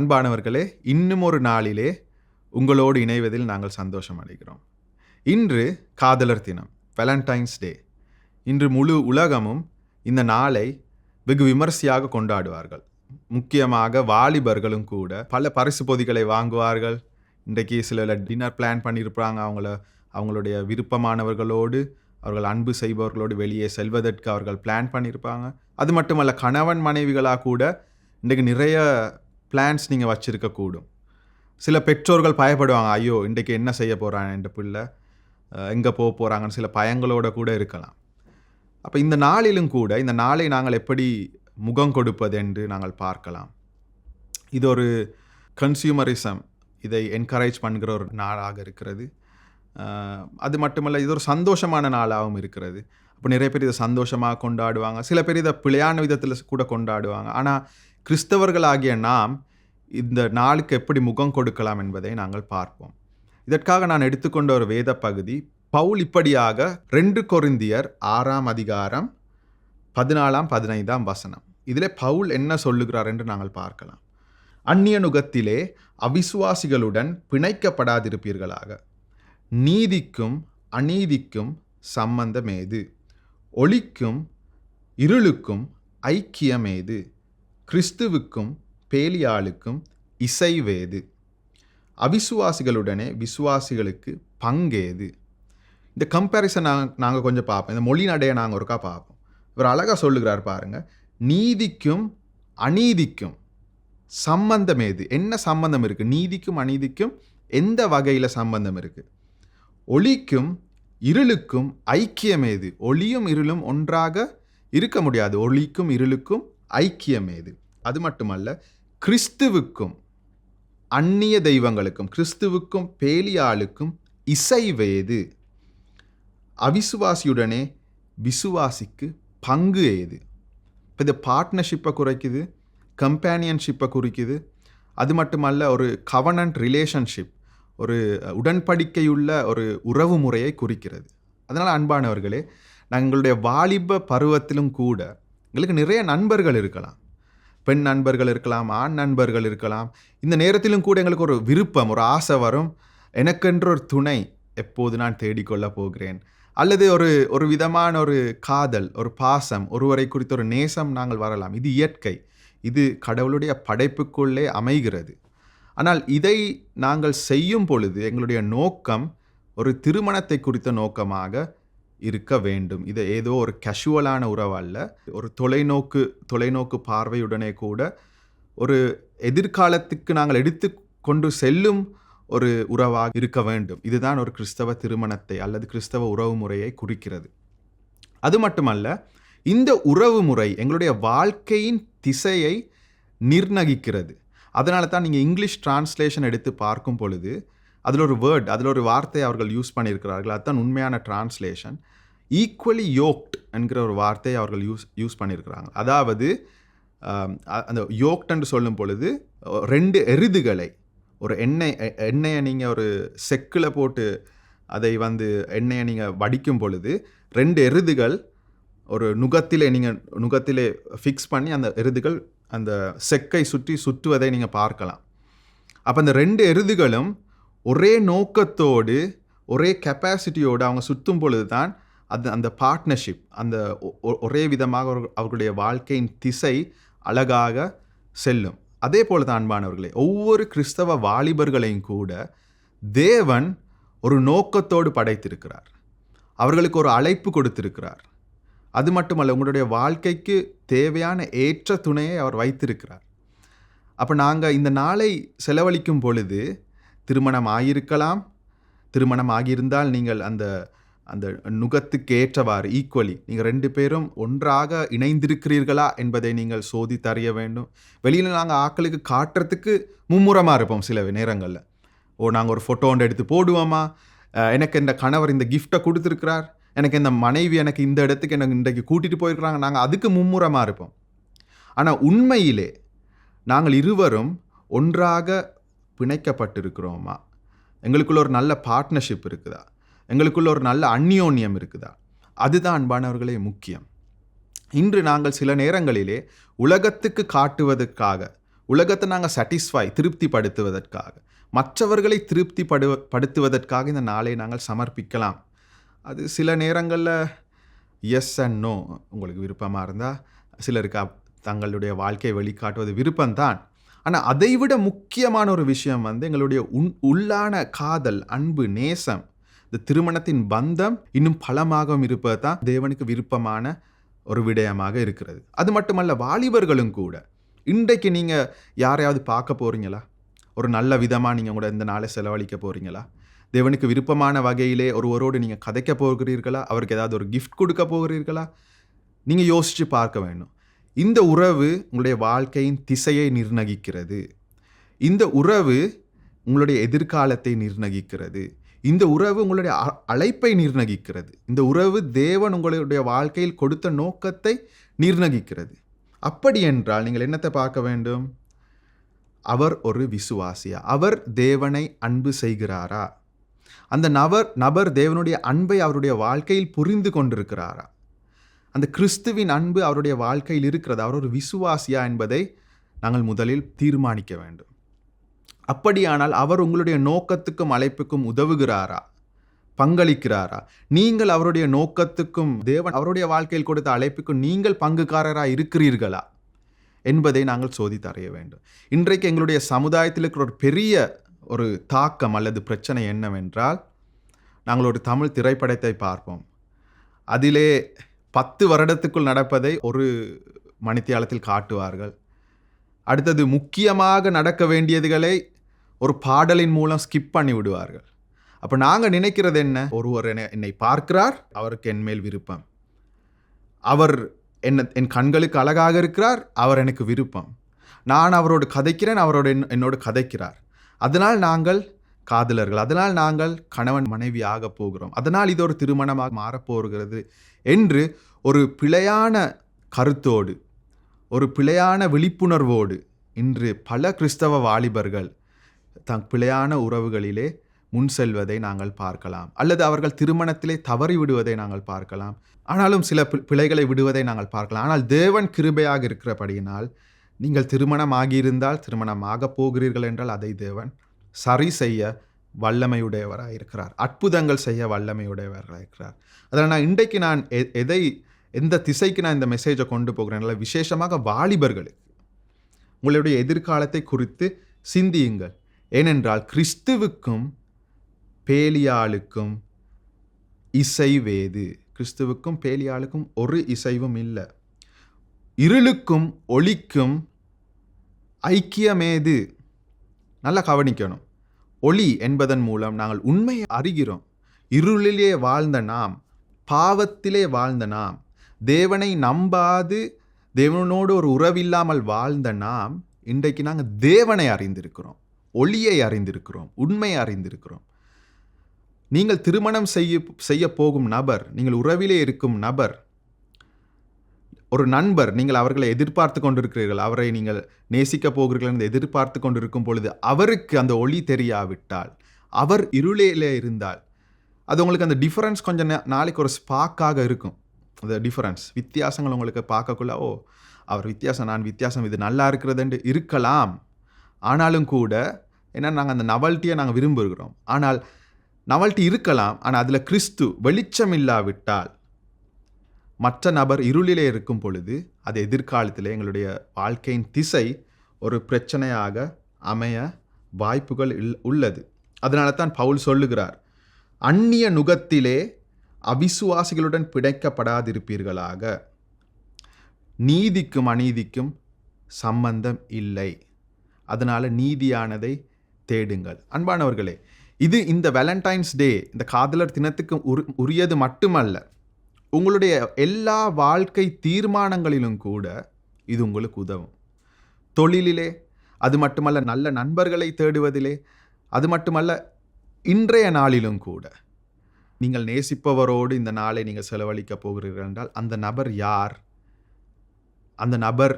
அன்பானவர்களே இன்னும் ஒரு நாளிலே உங்களோடு இணைவதில் நாங்கள் சந்தோஷம் அடைகிறோம். இன்று காதலர் தினம் வேலண்டைன்ஸ் டே இன்று முழு உலகமும் இந்த நாளை வெகு விமர்சையாக கொண்டாடுவார்கள். முக்கியமாக வாலிபர்களும் கூட பல பரிசு பொதிகளை வாங்குவார்கள். இன்றைக்கு சில டின்னர் பிளான் பண்ணியிருப்பாங்க. அவங்கள அவங்களுடைய விருப்பமானவர்களோடு அவர்கள் அன்பு செய்பவர்களோடு வெளியே செல்வதற்கு அவர்கள் பிளான் பண்ணியிருப்பாங்க. அது மட்டுமல்ல கணவன் மனைவிகளாக கூட இன்றைக்கு நிறைய பிளான்ஸ் நீங்கள் வச்சுருக்கக்கூடும் சில பெற்றோர்கள் பயப்படுவாங்க ஐயோ இன்றைக்கு என்ன செய்ய போகிறான் என் பிள்ளை? எங்கே போக போகிறாங்கன்னு சில பயங்களோட கூட இருக்கலாம். அப்போ இந்த நாளிலும் கூட இந்த நாளை நாங்கள் எப்படி முகம் கொடுப்பது என்று நாங்கள் பார்க்கலாம். இது ஒரு கன்சியூமரிசம் இதை என்கரேஜ் பண்ணுகிற ஒரு நாளாக இருக்கிறது. அது மட்டுமல்ல இது ஒரு சந்தோஷமான நாளாகவும் இருக்கிறது. அப்போ நிறைய பேர் இதை சந்தோஷமாக கொண்டாடுவாங்க. சில பேர் இதை பிழையான விதத்தில் கூட கொண்டாடுவாங்க. ஆனால் கிறிஸ்தவர்களாகிய நாம் இந்த நாளுக்கு எப்படி முகம் கொடுக்கலாம் என்பதை நாங்கள் பார்ப்போம். இதற்காக நான் எடுத்துக்கொண்ட ஒரு வேத பகுதி பவுல் இப்படியாக ரெண்டு கொருந்தியர் ஆறாம் அதிகாரம் பதினாலாம் பதினைந்தாம் வசனம். இதிலே பவுல் என்ன சொல்லுகிறார் என்று நாங்கள் பார்க்கலாம். அந்நிய நுகத்திலே அவிசுவாசிகளுடன் பிணைக்கப்படாதிருப்பீர்களாக. நீதிக்கும் அநீதிக்கும் சம்பந்தமேது? ஒளிக்கும் இருளுக்கும் ஐக்கியமேது? கிறிஸ்துவுக்கும் பேலியாளுக்கும் இசைவேது. அவிசுவாசிகளுடனே விசுவாசிகளுக்கு பங்கேது. இந்த கம்பேரிசன் நாங்கள் நாங்கள் கொஞ்சம் பார்ப்போம். இந்த மொழி நடையை நாங்கள் ஒருக்கா பார்ப்போம். இவர் அழகாக சொல்லுகிறார் பாருங்கள் நீதிக்கும் அநீதிக்கும் சம்பந்தம் ஏது? என்ன சம்பந்தம் இருக்குது நீதிக்கும் அநீதிக்கும் எந்த வகையில் சம்பந்தம் இருக்குது ஒளிக்கும் இருளுக்கும் ஐக்கியம் ஏது? ஒளியும் இருளும் ஒன்றாக இருக்க முடியாது. ஒளிக்கும் இருளுக்கும் ஐக்கியம் ஏது? அது மட்டுமல்ல கிறிஸ்துவுக்கும் அந்நிய தெய்வங்களுக்கும் கிறிஸ்துவுக்கும் பேலியாளுக்கும் இசைவேது அவிசுவாசியுடனே விசுவாசிக்கு பங்கு ஏது? இப்போ இது பார்ட்னர்ஷிப்பை குறைக்குது கம்பேனியன்ஷிப்பை குறிக்குது. அது மட்டுமல்ல ஒரு கவனன்ட் ரிலேஷன்ஷிப் ஒரு உடன்படிக்கையுள்ள ஒரு உறவு முறையை குறிக்கிறது. அதனால் அன்பானவர்களே எங்களுடைய வாலிப பருவத்திலும் கூட எங்களுக்கு நிறைய நண்பர்கள் இருக்கலாம். பெண் நண்பர்கள் இருக்கலாம் ஆண் நண்பர்கள் இருக்கலாம். இந்த நேரத்திலும் கூட எங்களுக்கு ஒரு விருப்பம் ஒரு ஆசை வரும். எனக்கென்ற ஒரு துணை எப்போது நான் தேடிக்கொள்ள போகிறேன்? அல்லது ஒரு ஒரு விதமான ஒரு காதல் ஒரு பாசம் ஒருவரை குறித்த ஒரு நேசம் நாங்கள் வரலாம். இது இயற்கை. இது கடவுளுடைய படைப்புக்குள்ளே அமைகிறது. ஆனால் இதை நாங்கள் செய்யும் பொழுது எங்களுடைய நோக்கம் ஒரு திருமணத்தை குறித்த நோக்கமாக இருக்க வேண்டும். இது ஏதோ ஒரு கேஷுவலான உறவல்ல ஒரு தொலைநோக்கு தொலைநோக்கு பார்வையுடனே கூட ஒரு எதிர்காலத்துக்கு நாங்கள் எடுத்து கொண்டு செல்லும் ஒரு உறவாக இருக்க வேண்டும். இதுதான் ஒரு கிறிஸ்தவ திருமணத்தை அல்லது கிறிஸ்தவ உறவு முறையை குறிக்கிறது. அது மட்டுமல்ல இந்த உறவு முறை எங்களுடைய வாழ்க்கையின் திசையை நிர்ணயிக்கிறது அதனால தான் நீங்கள் இங்கிலீஷ் டிரான்ஸ்லேஷன் எடுத்து பார்க்கும் பொழுது அதில் ஒரு வேர்ட் அதில் ஒரு வார்த்தை அவர்கள் யூஸ் பண்ணியிருக்கிறார்கள். அதுதான் உண்மையான டிரான்ஸ்லேஷன் ஈக்குவலி யோக்ட் என்கிற ஒரு வார்த்தையை அவர்கள் யூஸ் யூஸ் பண்ணியிருக்கிறாங்க. அதாவது அந்த யோக்ட்ன்னு சொல்லும் பொழுது ரெண்டு எருதுகளை ஒரு எண்ணெய் எண்ணெயை நீங்கள் ஒரு செக்கில் போட்டு அதை வந்து எண்ணெயை நீங்கள் வடிக்கும் பொழுது ரெண்டு எருதுகள் ஒரு நுகத்திலே நீங்கள் நுகத்திலே ஃபிக்ஸ் பண்ணி அந்த எருதுகள் அந்த செக்கை சுற்றி சுற்றுவதை நீங்கள் பார்க்கலாம். அப்போ அந்த ரெண்டு எருதுகளும் ஒரே நோக்கத்தோடு ஒரே கெப்பாசிட்டியோடு அவங்க சுற்றும் பொழுது தான் அது அந்த பார்ட்னர்ஷிப் அந்த ஒ- ஒ- ஒரே விதமாக அவர்களுடைய வாழ்க்கையின் திசை அழகாக செல்லும். அதே போல தான் அன்பானவர்களே ஒவ்வொரு கிறிஸ்தவ வாலிபர்களையும் கூட தேவன் ஒரு நோக்கத்தோடு படைத்திருக்கிறார். அவர்களுக்கு ஒரு அழைப்பு கொடுத்திருக்கிறார். அது மட்டுமல்ல உங்களுடைய வாழ்க்கைக்கு தேவையான ஏற்ற துணையை அவர் வைத்திருக்கிறார். அப்போ நாங்கள் இந்த நாளை செலவழிக்கும் பொழுது திருமணம் ஆகியிருக்கலாம் திருமணம் ஆகியிருந்தால் நீங்கள் அந்த அந்த நுகத்துக்கு ஏற்றவாறு ஈக்குவலி நீங்கள் ரெண்டு பேரும் ஒன்றாக இணைந்திருக்கிறீர்களா என்பதை நீங்கள் சோதித்தறிய வேண்டும். வெளியில் நாங்கள் ஆக்களுக்கு காட்டுறதுக்கு மும்முரமாக இருப்போம் சில நேரங்களில். ஓ நாங்கள் ஒரு ஃபோட்டோ ஒன்று எடுத்து போடுவோமா? எனக்கு இந்த கணவர் இந்த கிஃப்ட்டை கொடுத்துருக்கிறார். எனக்கு இந்த மனைவி எனக்கு இந்த இடத்துக்கு எனக்கு இன்றைக்கு கூட்டிகிட்டு போயிருக்கிறாங்க. நாங்கள் அதுக்கு மும்முரமாக இருப்போம். ஆனால் உண்மையிலே நாங்கள் இருவரும் ஒன்றாக பிணைக்கப்பட்டிருக்கிறோமா? எங்களுக்குள்ள ஒரு நல்ல பார்ட்னர்ஷிப் இருக்குதா? எங்களுக்குள்ள ஒரு நல்ல அந்யோன்யம் இருக்குதா? அதுதான் அன்பானவர்களே முக்கியம். இன்று நாங்கள் சில நேரங்களிலே உலகத்துக்கு காட்டுவதற்காக உலகத்தை நாங்கள் சாட்டிஸ்ஃபை திருப்திப்படுத்துவதற்காக மற்றவர்களை திருப்தி படு படுத்துவதற்காக இந்த நாளை நாங்கள் சமர்ப்பிக்கலாம். அது சில நேரங்களில் எஸ் அண்ட் நோ உங்களுக்கு விருப்பமாக இருந்தால் சிலருக்கு அப்- தங்களுடைய வாழ்க்கையை வெளிக்காட்டுவது விருப்பம்தான். ஆனால் அதை விட முக்கியமான ஒரு விஷயம் வந்து எங்களுடைய உன் உள்ளான காதல் அன்பு நேசம் இந்த திருமணத்தின் பந்தம் இன்னும் பலமாகவும் இருப்பது தான் தேவனுக்கு விருப்பமான ஒரு விடயமாக இருக்கிறது. அது மட்டுமல்ல வாலிபர்களும் கூட. இன்றைக்கு நீங்கள் யாரையாவது பார்க்க போகிறீங்களா ஒரு நல்ல விதமாக நீங்கள் கூட இந்த நாளை செலவழிக்க போகிறீங்களா தேவனுக்கு விருப்பமான வகையிலே ஒருவரோடு நீங்கள் கதைக்க போகிறீர்களா? அவருக்கு ஏதாவது ஒரு கிஃப்ட் கொடுக்க போகிறீர்களா? நீங்கள் யோசித்து பார்க்க வேணும் இந்த உறவு உங்களுடைய வாழ்க்கையின் திசையை நிர்ணயிக்கிறது இந்த உறவு உங்களுடைய எதிர்காலத்தை நிர்ணயிக்கிறது இந்த உறவு உங்களுடைய அ- அழைப்பை நிர்ணயிக்கிறது இந்த உறவு தேவன் உங்களுடைய வாழ்க்கையில் கொடுத்த நோக்கத்தை நிர்ணயிக்கிறது அப்படி என்றால் நீங்கள் என்னத்தை பார்க்க வேண்டும்? அவர் ஒரு விசுவாசியா? அவர் தேவனை அன்பு செய்கிறாரா? அந்த நபர் நபர் தேவனுடைய அன்பை அவருடைய வாழ்க்கையில் புரிந்து கொண்டிருக்கிறாரா? அந்த கிறிஸ்துவின் அன்பு அவருடைய வாழ்க்கையில் இருக்கிறது. அவர் ஒரு விசுவாசியா என்பதை நாங்கள் முதலில் தீர்மானிக்க வேண்டும். அப்படியானால் அவர் உங்களுடைய நோக்கத்துக்கும் அழைப்புக்கும் உதவுகிறாரா? பங்களிக்கிறாரா? நீங்கள் அவருடைய நோக்கத்துக்கும் தேவன் அவருடைய வாழ்க்கையில் கொடுத்த அழைப்புக்கும் நீங்கள் பங்குக்காரராக இருக்கிறீர்களா? என்பதை நாங்கள் சோதித்து வேண்டும். இன்றைக்கு எங்களுடைய சமுதாயத்தில் இருக்கிற ஒரு பெரிய ஒரு தாக்கம் அல்லது பிரச்சனை என்னவென்றால் நாங்கள் ஒரு தமிழ் திரைப்படத்தை பார்ப்போம். அதிலே பத்து வருடத்துக்குள் நடப்பதை ஒரு மணித்தியாலத்தில் காட்டுவார்கள். அடுத்தது முக்கியமாக நடக்க வேண்டியதுகளை ஒரு பாடலின் மூலம் ஸ்கிப் பண்ணி விடுவார்கள். அப்போ நாங்கள் நினைக்கிறது என்ன? ஒருவர் என்னை என்னை பார்க்கிறார் அவருக்கு என் மேல் விருப்பம். அவர் என்ன என் கண்களுக்கு அழகாக இருக்கிறார் அவர் எனக்கு விருப்பம். நான் அவரோடு கதைக்கிறேன் அவரோடு என் என்னோடு கதைக்கிறார். அதனால் நாங்கள் காதலர்கள். அதனால் நாங்கள் கணவன் மனைவி ஆக போகிறோம். அதனால் இது ஒரு திருமணமாக மாறப்போகிறது என்று ஒரு பிழையான கருத்தோடு ஒரு பிழையான விழிப்புணர்வோடு இன்று பல கிறிஸ்தவ வாலிபர்கள் தங் பிழையான உறவுகளிலே முன் செல்வதை நாங்கள் பார்க்கலாம். அல்லது அவர்கள் திருமணத்திலே தவறி விடுவதை நாங்கள் பார்க்கலாம். ஆனாலும் சில பி- பிழைகளை விடுவதை நாங்கள் பார்க்கலாம். ஆனால் தேவன் கிருபையாக இருக்கிறபடியினால் நீங்கள் திருமணம் ஆகியிருந்தால் திருமணம் ஆகப் போகிறீர்கள் என்றால் அதை தேவன் சரி செய்ய வல்லமையுடையவராக இருக்கிறார். அற்புதங்கள் செய்ய வல்லமையுடையவராக இருக்கிறார். அதில் நான் இன்றைக்கு நான் எ- எதை எந்த திசைக்கு நான் இந்த மெசேஜை கொண்டு போகிறேன்ல விசேஷமாக வாலிபர்களுக்கு. உங்களுடைய எதிர்காலத்தை குறித்து சிந்தியுங்கள். ஏனென்றால் கிறிஸ்துவுக்கும் பேலியாளுக்கும் இசைவேது கிறிஸ்துவுக்கும் பேலியாளுக்கும் ஒரு இசைவும் இல்லை. இருளுக்கும் ஒளிக்கும் ஐக்கியமேது. நல்லா கவனிக்கணும். ஒளி என்பதன் மூலம் நாங்கள் உண்மையை அறிகிறோம். இருளிலே வாழ்ந்த நாம் பாவத்திலே வாழ்ந்த நாம் தேவனை நம்பாது தேவனோடு ஒரு உறவில்லாமல் வாழ்ந்த நாம் இன்றைக்கு நாங்கள் தேவனை அறிந்திருக்கிறோம். ஒளியை அறிந்திருக்கிறோம் உண்மையை அறிந்திருக்கிறோம். நீங்கள் திருமணம் செய்ய செய்ய போகும் நபர் நீங்கள் உறவிலே இருக்கும் நபர் ஒரு நண்பர் நீங்கள் அவர்களை எதிர்பார்த்து கொண்டிருக்கிறீர்கள் அவரை நீங்கள் நேசிக்க போகிறீர்கள் என்று எதிர்பார்த்து கொண்டிருக்கும் பொழுது அவருக்கு அந்த ஒளி தெரியாவிட்டால் அவர் இருளிலே இருந்தால் அது உங்களுக்கு அந்த டிஃபரன்ஸ் கொஞ்சம் நாளைக்கு ஒரு ஸ்பாக்காக இருக்கும். அந்த டிஃபரன்ஸ் வித்தியாசங்கள் உங்களுக்கு பார்க்கக்குள்ள ஓ அவர் வித்தியாசம் நான் வித்தியாசம் இது நல்லா இருக்கிறதுன்ட்டு இருக்கலாம். ஆனாலும் கூட ஏன்னா நாங்கள் அந்த நவல்ட்டியை நாங்கள் விரும்புகிறோம். ஆனால் நவல்ட்டி இருக்கலாம் ஆனால் அதில் கிறிஸ்து வெளிச்சம் இல்லாவிட்டால் மற்ற நபர் இருளிலே இருக்கும் பொழுது அது எதிர்காலத்தில் எங்களுடைய வாழ்க்கையின் திசை ஒரு பிரச்சனையாக அமைய வாய்ப்புகள் இல் உள்ளது. அதனால தான் பவுல் சொல்லுகிறார் அந்நிய நுகத்திலே அவிசுவாசிகளுடன் பிணைக்கப்படாதிருப்பீர்களாக. நீதிக்கும் அநீதிக்கும் சம்பந்தம் இல்லை. அதனால் நீதியானதை தேடுங்கள். அன்பானவர்களே இது இந்த வேலண்டைன்ஸ் டே இந்த காதலர் தினத்துக்கு உரு உரியது மட்டுமல்ல. உங்களுடைய எல்லா வாழ்க்கை தீர்மானங்களிலும் கூட இது உங்களுக்கு உதவும். தொழிலிலே அது மட்டுமல்ல நல்ல நண்பர்களை தேடுவதிலே அது மட்டுமல்ல இன்றைய நாளிலும் கூட. நீங்கள் நேசிப்பவரோடு இந்த நாளை நீங்கள் செலவழிக்க போகிறீர்கள் என்றால் அந்த நபர் யார்? அந்த நபர்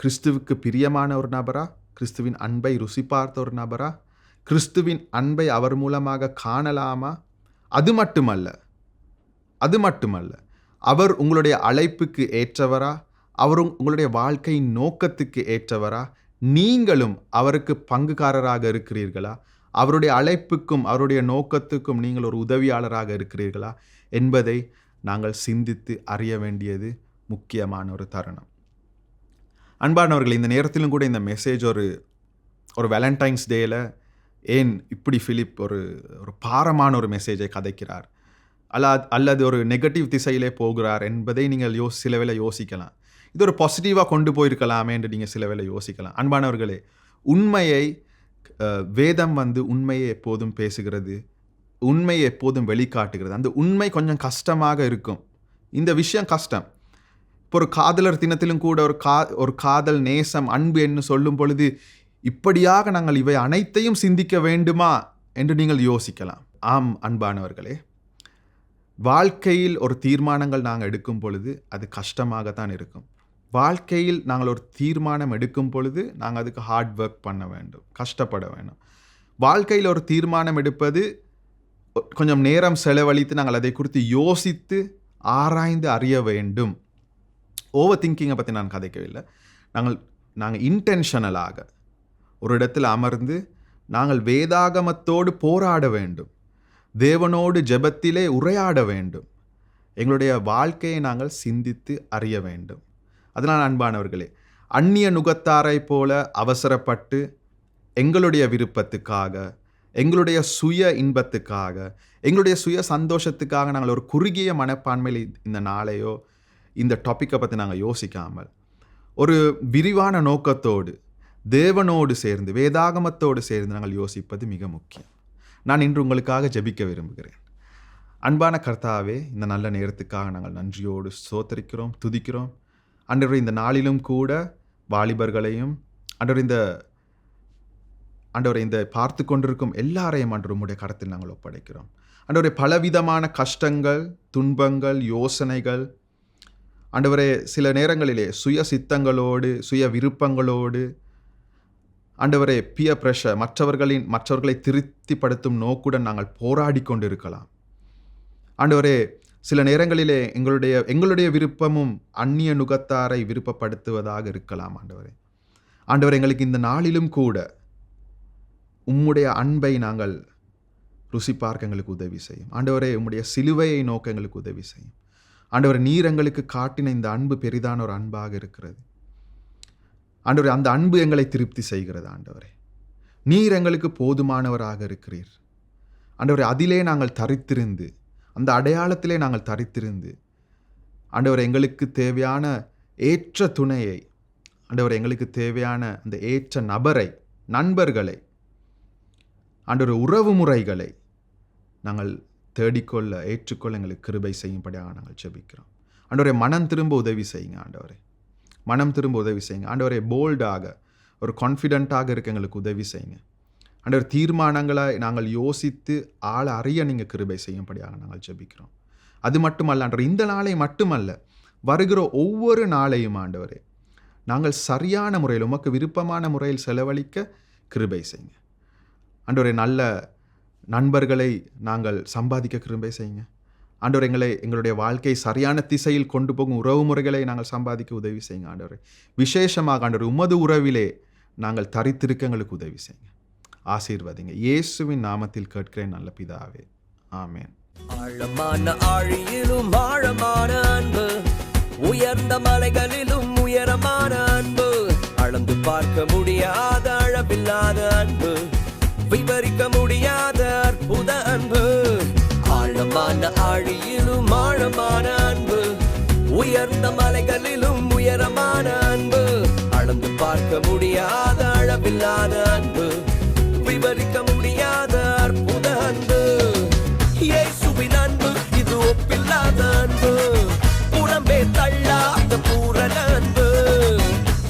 கிறிஸ்துவுக்கு பிரியமான ஒரு நபரா? கிறிஸ்துவின் அன்பை ருசி பார்த்த ஒரு நபரா? கிறிஸ்துவின் அன்பை அவர் மூலமாக காணலாமா? அது மட்டுமல்ல அது மட்டுமல்ல அவர் உங்களுடைய அழைப்புக்கு ஏற்றவரா? அவரும் உங்களுடைய வாழ்க்கையின் நோக்கத்துக்கு ஏற்றவரா? நீங்களும் அவருக்கு பங்குகாரராக இருக்கிறீர்களா? அவருடைய அழைப்புக்கும் அவருடைய நோக்கத்துக்கும் நீங்கள் ஒரு உதவியாளராக இருக்கிறீர்களா? என்பதை நாங்கள் சிந்தித்து அறிய வேண்டியது முக்கியமான ஒரு தருணம். அன்பானவர்கள் இந்த நேரத்திலும் கூட இந்த மெசேஜ் ஒரு ஒரு வேலண்டைன்ஸ் டேயில் ஏன் இப்படி ஃபிலிப் ஒரு ஒரு பாரமான ஒரு மெசேஜை கதைக்கிறார்? அல்லா அல்லது ஒரு நெகட்டிவ் திசையிலே போகிறார் என்பதை நீங்கள் யோ சில வேலை யோசிக்கலாம். இது ஒரு பாசிட்டிவாக கொண்டு போயிருக்கலாமே என்று நீங்கள் சில வேலை யோசிக்கலாம். அன்பானவர்களே உண்மையை வேதம் வந்து உண்மையை எப்போதும் பேசுகிறது உண்மையை எப்போதும் வெளிக்காட்டுகிறது. அந்த உண்மை கொஞ்சம் கஷ்டமாக இருக்கும். இந்த விஷயம் கஷ்டம். இப்போ ஒரு காதலர் தினத்திலும் கூட ஒரு கா ஒரு காதல் நேசம் அன்பு என்று சொல்லும் பொழுது இப்படியாக நாங்கள் இவை அனைத்தையும் சிந்திக்க வேண்டுமா என்று நீங்கள் யோசிக்கலாம். ஆம் அன்பானவர்களே. வாழ்க்கையில் ஒரு தீர்மானங்கள் நாங்கள் எடுக்கும் பொழுது அது கஷ்டமாகத்தான் இருக்கும். வாழ்க்கையில் நாங்கள் ஒரு தீர்மானம் எடுக்கும் பொழுது நாங்கள் அதுக்கு ஹார்ட் ஒர்க் பண்ண வேண்டும் கஷ்டப்பட வேண்டும். வாழ்க்கையில் ஒரு தீர்மானம் எடுப்பது கொஞ்சம் நேரம் செலவழித்து நாங்கள் அதை குறித்து யோசித்து ஆராய்ந்து அறிய வேண்டும். ஓவர் திங்கிங்கை பற்றி நான் கதைக்கவில்லை. நாங்கள் நாங்கள் இன்டென்ஷனலாக ஒரு இடத்தில் அமர்ந்து நாங்கள் வேதாகமத்தோடு போராட வேண்டும். தேவனோடு ஜெபத்திலே உரையாட வேண்டும். எங்களுடைய வாழ்க்கையை நாங்கள் சிந்தித்து அறிய வேண்டும். அதனால் அன்பானவர்களே அந்நிய நுகத்தாரை போல அவசரப்பட்டு எங்களுடைய விருப்பத்துக்காக எங்களுடைய சுய இன்பத்துக்காக எங்களுடைய சுய சந்தோஷத்துக்காக நாங்கள் ஒரு குறுகிய மனப்பான்மையில் இந்த நாளையோ இந்த டாப்பிக்கை பற்றி நாங்கள் யோசிக்காமல் ஒரு விரிவான நோக்கத்தோடு தேவனோடு சேர்ந்து வேதாகமத்தோடு சேர்ந்து நாங்கள் யோசிப்பது மிக முக்கியம். நான் இன்று உங்களுக்காக ஜெபிக்க விரும்புகிறேன். அன்பான கர்த்தாவே இந்த நல்ல நேரத்துக்காக நாங்கள் நன்றியோடு சோத்தரிக்கிறோம் துதிக்கிறோம். அன்றவர் இந்த நாளிலும் கூட வாலிபர்களையும் அன்றவர் இந்த ஆண்டவரை இந்த பார்த்து கொண்டிருக்கும் எல்லாரையும் அன்று உம்முடைய கரத்தில் நாங்கள் ஒப்படைக்கிறோம். ஆண்டவரே பலவிதமான கஷ்டங்கள் துன்பங்கள் யோசனைகள் ஆண்டவரே சில நேரங்களிலே சுய சித்தங்களோடு சுய விருப்பங்களோடு ஆண்டவரே பிய பிரஷர் மற்றவர்களின் மற்றவர்களை திருப்திப்படுத்தும் நோக்குடன் நாங்கள் போராடி கொண்டிருக்கலாம் ஆண்டவரே சில நேரங்களிலே எங்களுடைய எங்களுடைய விருப்பமும் அந்நிய நுகத்தாரை விருப்பப்படுத்துவதாக இருக்கலாம் ஆண்டவரே. ஆண்டவர் எங்களுக்கு இந்த நாளிலும் கூட உம்முடைய அன்பை நாங்கள் ருசி பார்க்க எங்களுக்கு உதவி செய்யும். ஆண்டவரே உம்முடைய சிலுவையை நோக்க எங்களுக்கு உதவி செய்யும். ஆண்டவர் நீர் எங்களுக்கு காட்டின இந்த அன்பு பெரிதான ஒரு அன்பாக இருக்கிறது. ஆண்டவரே அந்த அன்பு எங்களை திருப்தி செய்கிறது ஆண்டவரே. நீர் எங்களுக்கு போதுமானவராக இருக்கிறீர். ஆண்டவரே அதிலே நாங்கள் தரித்திருந்து அந்த அடையாளத்திலே நாங்கள் தரித்திருந்து ஆண்டவர் எங்களுக்கு தேவையான ஏற்ற துணையை ஆண்டவர் எங்களுக்கு தேவையான அந்த ஏற்ற நபரை நண்பர்களை ஆண்டவர் உறவு முறைகளை நாங்கள் தேடிக்கொள்ள ஏற்றுக்கொள்ள எங்களுக்கு கிருபை செய்யும்படியாக நாங்கள் ஜெபிக்கிறோம். ஆண்டவரை மனம் திரும்ப உதவி செய்யுங்க ஆண்டவரே. மனம் திரும்ப உதவி செய்யுங்க. ஆண்டவரை போல்டாக ஒரு கான்ஃபிடென்ட்டாக இருக்க எங்களுக்கு உதவி செய்யுங்க. ஆண்டவர் தீர்மானங்களை நாங்கள் யோசித்து ஆள் அறிய நீங்கள் கிருபை செய்யும்படியாக நாங்கள் ஜெபிக்கிறோம். அது மட்டுமல்ல ஆண்டவர் இந்த நாளை மட்டுமல்ல வருகிற ஒவ்வொரு நாளையும் ஆண்டவரே நாங்கள் சரியான முறையில் உமக்கு விருப்பமான முறையில் செலவழிக்க கிருபை செய்யுங்க. ஆண்டவரே நல்ல நண்பர்களை நாங்கள் சம்பாதிக்க கிருபை செய்யுங்க. ஆண்டவர் எங்களை எங்களுடைய வாழ்க்கை சரியான திசையில் கொண்டு போகும் உறவு முறைகளை நாங்கள் சம்பாதிக்க உதவி செய்யுங்க ஆண்டவர். விசேஷமாக ஆண்டவர் உமது உறவிலே நாங்கள் தரித்திருக்க எங்களுக்கு உதவி செய்யுங்க. ஆசீர்வதிங்க. இயேசுவின் நாமத்தில் கேட்கிறேன் நல்ல பிதாவே. ஆமேன். ஆழமான ஆழியிலும் ஆழமான அன்பு. உயர்ந்த மலைகளிலும் உயரமான அன்பு. அளந்து பார்க்க முடியாத அளவில்லாத அன்பு. ஆழியிலும் ஆழமான